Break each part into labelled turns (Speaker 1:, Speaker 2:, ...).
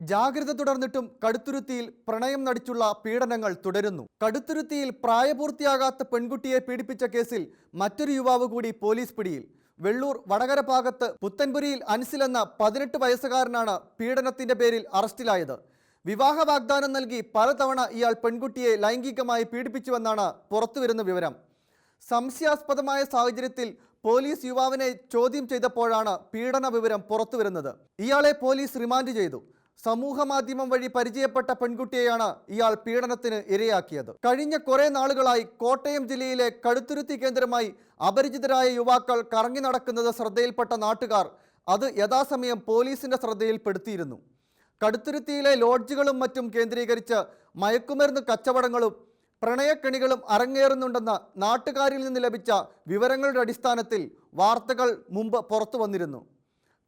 Speaker 1: ജാഗ്രത തുടർന്നിട്ടും കടുത്തുരുത്തിയിൽ പ്രണയം നടിച്ചുള്ള പീഡനങ്ങൾ തുടരുന്നു. കടുത്തുരുത്തിയിൽ പ്രായപൂർത്തിയാകാത്ത പെൺകുട്ടിയെ പീഡിപ്പിച്ച കേസിൽ മറ്റൊരു യുവാവ് കൂടി പോലീസ് പിടിയിൽ. വെള്ളൂർ വടകര ഭാഗത്ത് പുത്തൻപുരിയിൽ അൻസിൽ എന്ന പതിനെട്ട് വയസ്സുകാരനാണ് പീഡനത്തിന്റെ പേരിൽ അറസ്റ്റിലായത്. വിവാഹ വാഗ്ദാനം നൽകി പലതവണ ഇയാൾ പെൺകുട്ടിയെ ലൈംഗികമായി പീഡിപ്പിച്ചുവെന്നാണ് പുറത്തുവരുന്ന വിവരം. സംശയാസ്പദമായ സാഹചര്യത്തിൽ പോലീസ് യുവാവിനെ ചോദ്യം ചെയ്തപ്പോഴാണ് പീഡന വിവരം പുറത്തുവരുന്നത്. ഇയാളെ പോലീസ് റിമാൻഡ് ചെയ്തു. സമൂഹ മാധ്യമം വഴി പരിചയപ്പെട്ട പെൺകുട്ടിയെയാണ് ഇയാൾ പീഡനത്തിന് ഇരയാക്കിയത്. കഴിഞ്ഞ കുറെ നാളുകളായി കോട്ടയം ജില്ലയിലെ കടുത്തുരുത്തി കേന്ദ്രമായി അപരിചിതരായ യുവാക്കൾ കറങ്ങി നടക്കുന്നത് ശ്രദ്ധയിൽപ്പെട്ട നാട്ടുകാർ അത് യഥാസമയം പോലീസിന്റെ ശ്രദ്ധയിൽപ്പെടുത്തിയിരുന്നു. കടുത്തുരുത്തിയിലെ ലോഡ്ജുകളും മറ്റും കേന്ദ്രീകരിച്ച് മയക്കുമരുന്ന് കച്ചവടങ്ങളും പ്രണയക്കെണികളും അരങ്ങേറുന്നുണ്ടെന്ന നാട്ടുകാരിൽ നിന്ന് ലഭിച്ച വിവരങ്ങളുടെ അടിസ്ഥാനത്തിൽ വാർത്തകൾ മുമ്പ് പുറത്തു വന്നിരുന്നു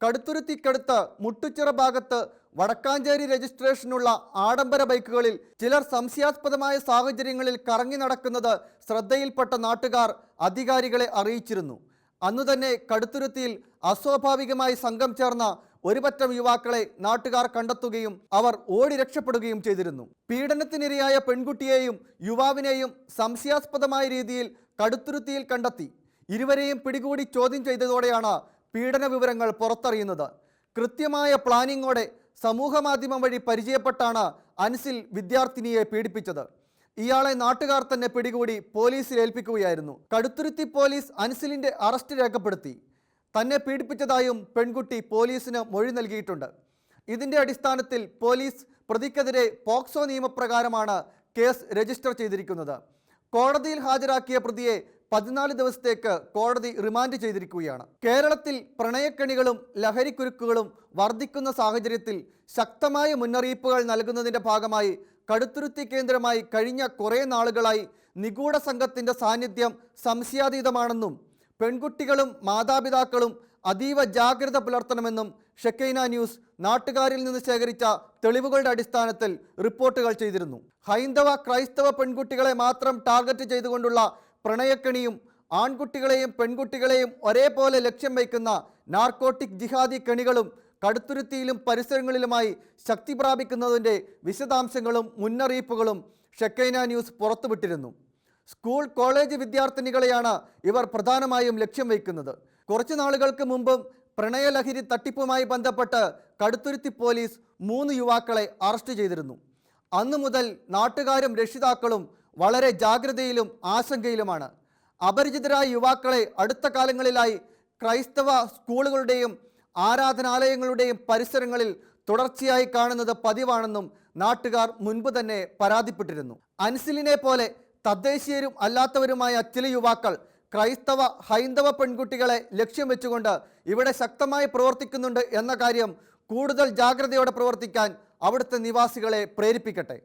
Speaker 1: കടുത്തുരുത്തിക്കടുത്ത് മുട്ടുച്ചിറ ഭാഗത്ത് വടക്കാഞ്ചേരി രജിസ്ട്രേഷനുള്ള ആഡംബര ബൈക്കുകളിൽ ചിലർ സംശയാസ്പദമായ സാഹചര്യങ്ങളിൽ കറങ്ങി നടക്കുന്നത് ശ്രദ്ധയിൽപ്പെട്ട നാട്ടുകാർ അധികാരികളെ അറിയിച്ചിരുന്നു. അന്നു തന്നെ കടുത്തുരുത്തിയിൽ അസ്വാഭാവികമായി സംഘം ചേർന്ന ഒരുപറ്റം യുവാക്കളെ നാട്ടുകാർ കണ്ടെത്തുകയും അവർ ഓടി രക്ഷപ്പെടുകയും ചെയ്തിരുന്നു. പീഡനത്തിനിരയായ പെൺകുട്ടിയെയും യുവാവിനെയും സംശയാസ്പദമായ രീതിയിൽ കടുത്തുരുത്തിയിൽ കണ്ടെത്തി. ഇരുവരെയും പിടികൂടി ചോദ്യം ചെയ്തതോടെയാണ് പീഡന വിവരങ്ങൾ പുറത്തറിയുന്നത്. കൃത്യമായ പ്ലാനിങ്ങോടെ സമൂഹമാധ്യമം വഴി പരിചയപ്പെട്ടാണ് അൻസിൽ വിദ്യാർത്ഥിനിയെ പീഡിപ്പിച്ചത്. ഇയാളെ നാട്ടുകാർ തന്നെ പിടികൂടി പോലീസിൽ ഏൽപ്പിക്കുകയായിരുന്നു. കടുത്തുരുത്തി പോലീസ് അൻസിലിന്റെ അറസ്റ്റ് രേഖപ്പെടുത്തി. തന്നെ പീഡിപ്പിച്ചതായും പെൺകുട്ടി പോലീസിന് മൊഴി നൽകിയിട്ടുണ്ട്. ഇതിന്റെ അടിസ്ഥാനത്തിൽ പോലീസ് പ്രതിക്കെതിരെ പോക്സോ നിയമപ്രകാരമാണ് കേസ് രജിസ്റ്റർ ചെയ്തിരിക്കുന്നത്. കോടതിയിൽ ഹാജരാക്കിയ പ്രതിയെ പതിനാല് ദിവസത്തേക്ക് കോടതി റിമാൻഡ് ചെയ്തിരിക്കുകയാണ്. കേരളത്തിൽ പ്രണയക്കണികളും ലഹരിക്കുരുക്കുകളും വർദ്ധിക്കുന്ന സാഹചര്യത്തിൽ ശക്തമായ മുന്നറിയിപ്പുകൾ നൽകുന്നതിന്റെ ഭാഗമായി കടുത്തുരുത്തി കേന്ദ്രമായി കഴിഞ്ഞ കുറേ നാളുകളായി നിഗൂഢ സംഘത്തിന്റെ സാന്നിധ്യം സംശയാതീതമാണെന്നും പെൺകുട്ടികളും മാതാപിതാക്കളും അതീവ ജാഗ്രത പുലർത്തണമെന്നും ഷെക്കൈന ന്യൂസ് നാട്ടുകാരിൽ നിന്ന് ശേഖരിച്ച തെളിവുകളുടെ അടിസ്ഥാനത്തിൽ റിപ്പോർട്ടുകൾ ചെയ്തിരുന്നു. ഹൈന്ദവ ക്രൈസ്തവ പെൺകുട്ടികളെ മാത്രം ടാർഗറ്റ് ചെയ്തുകൊണ്ടുള്ള പ്രണയക്കെണിയും ആൺകുട്ടികളെയും പെൺകുട്ടികളെയും ഒരേപോലെ ലക്ഷ്യം വയ്ക്കുന്ന നാർക്കോട്ടിക് ജിഹാദി കണികളും കടുത്തുരുത്തിയിലും പരിസരങ്ങളിലുമായി ശക്തി പ്രാപിക്കുന്നതിന്റെ വിശദാംശങ്ങളും മുന്നറിയിപ്പുകളും ഷെക്കൈന ന്യൂസ് പുറത്തുവിട്ടിരുന്നു. സ്കൂൾ കോളേജ് വിദ്യാർത്ഥിനികളെയാണ് ഇവർ പ്രധാനമായും ലക്ഷ്യം വയ്ക്കുന്നത്. കുറച്ചു നാളുകൾക്ക് മുമ്പും പ്രണയലഹരി തട്ടിപ്പുമായി ബന്ധപ്പെട്ട് കടുത്തുരുത്തി പോലീസ് മൂന്ന് യുവാക്കളെ അറസ്റ്റ് ചെയ്തിരുന്നു. അന്നു മുതൽ നാട്ടുകാരും രക്ഷിതാക്കളും വളരെ ജാഗ്രതയിലും ആശങ്കയിലുമാണ്. അപരിചിതരായ യുവാക്കളെ അടുത്ത കാലങ്ങളിലായി ക്രൈസ്തവ സ്കൂളുകളുടെയും ആരാധനാലയങ്ങളുടെയും പരിസരങ്ങളിൽ തുടർച്ചയായി കാണുന്നത് പതിവാണെന്നും നാട്ടുകാർ മുൻപ് തന്നെ പരാതിപ്പെട്ടിരുന്നു. അൻസിലിനെ പോലെ തദ്ദേശീയരും അല്ലാത്തവരുമായ ചില യുവാക്കൾ ക്രൈസ്തവ ഹൈന്ദവ പെൺകുട്ടികളെ ലക്ഷ്യം വെച്ചുകൊണ്ട് ഇവിടെ ശക്തമായി പ്രവർത്തിക്കുന്നുണ്ട് എന്ന കാര്യം കൂടുതൽ ജാഗ്രതയോടെ പ്രവർത്തിക്കാൻ അവിടുത്തെ നിവാസികളെ പ്രേരിപ്പിക്കട്ടെ.